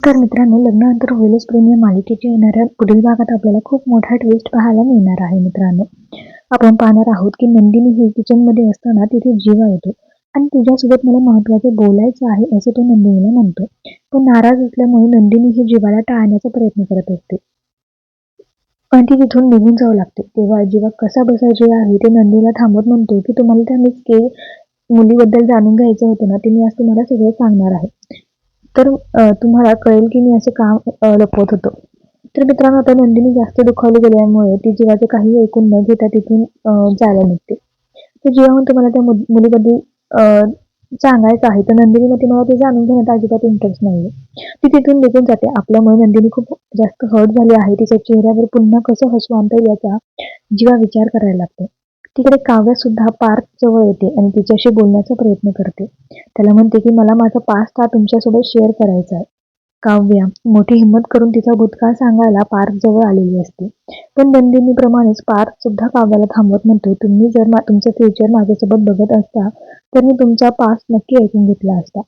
तर मित्रांनो लग्नानंतर होईलच प्रेम या मालिकेच्या येणाऱ्या पुढील भागात आपल्याला खूप मोठा ट्विस्ट पाहायला मिळणार आहे मित्रांनो. आपण पाहणार आहोत की नंदिनी ही किचनमध्ये असताना तिथे जीवा येतो आणि तुझ्यासोबत मला महत्वाचं बोलायचं आहे असं तो नंदिनीला म्हणतो. पण नाराज असल्यामुळे नंदिनी ही जीवाला टाळण्याचा प्रयत्न करत असते. पण ती तिथून निघून जावं लागते. तेव्हा जीवा कसा बसायचे आहे ते नंदिनीला थांबत म्हणतो की तुम्हाला त्या मिस के मुलीबद्दल जाणून घ्यायचं होतं ना ते मी आज तुम्हाला सगळं सांगणार आहे. तर तुम्हाला कळेल की मी असे काम लपवत होतो. तर मित्रांनो आता नंदिनी जास्त दुखावली गेल्यामुळे ती जीवाचं काही ऐकून न घेता तिथून जायला निघते. तर जेव्हा तुम्हाला त्या मुल- मुलीबद्दल सांगायचं आहे तर नंदिनी मध्ये मला ते जाणून घेण्यात अजिबात इंटरेस्ट नाहीये. ती तिथून निघून जाते. आपल्यामुळे नंदिनी खूप जास्त हर्ट झाली आहे. तिच्या चेहऱ्यावर पुन्हा कसं हसू आणता येईल याचा जीवा विचार करायला लागतो. तिकडे काव्य सुद्धा पार्क जवळ येते आणि तिच्याशी बोलण्याचा प्रयत्न करते. त्याला म्हणते की मला माझा पास्ट हा तुमच्यासोबत शेअर करायचा आहे. काव्या मोठी हिंमत करून तिचा भूतकाळ सांगायला पार्क जवळ आलेली असते. पण नंदिनीप्रमाणेच पार्क सुद्धा काव्याला थांबवत म्हणतो तुम्ही जर मा- तुमचं फ्युचर माझ्यासोबत बघत असता तर मी तुमचा पास्ट नक्की ऐकून घेतला असता.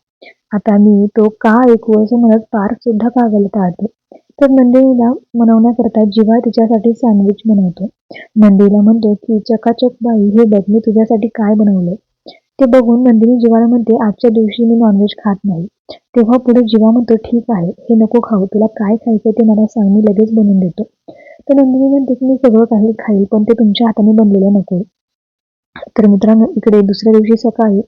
आता मी तो का ऐकू असं म्हणत पार्क सुद्धा काव्याला टाळतो. तर नंदिनीला मनवण्याकरता जिवा तिच्यासाठी सँडविच बनवतो. नंदीला म्हणतो की चकाचक बाई हे बघ मी तुझ्यासाठी काय बनवलंय? ते बघून नंदिनी जीवाला म्हणते आजच्या दिवशी मी नॉनव्हेज खात नाही. तेव्हा पुढे जीवा म्हणतो ठीक आहे हे नको खाऊ तुला काय खायचं ते मला सांग मी लगेच बनवून देतो. तर नंदिनी म्हणते की मी सगळं काही खाईल पण ते तुमच्या हाताने बनलेलं नको तर मित्रांनो इकडे दुसऱ्या दिवशी सकाळी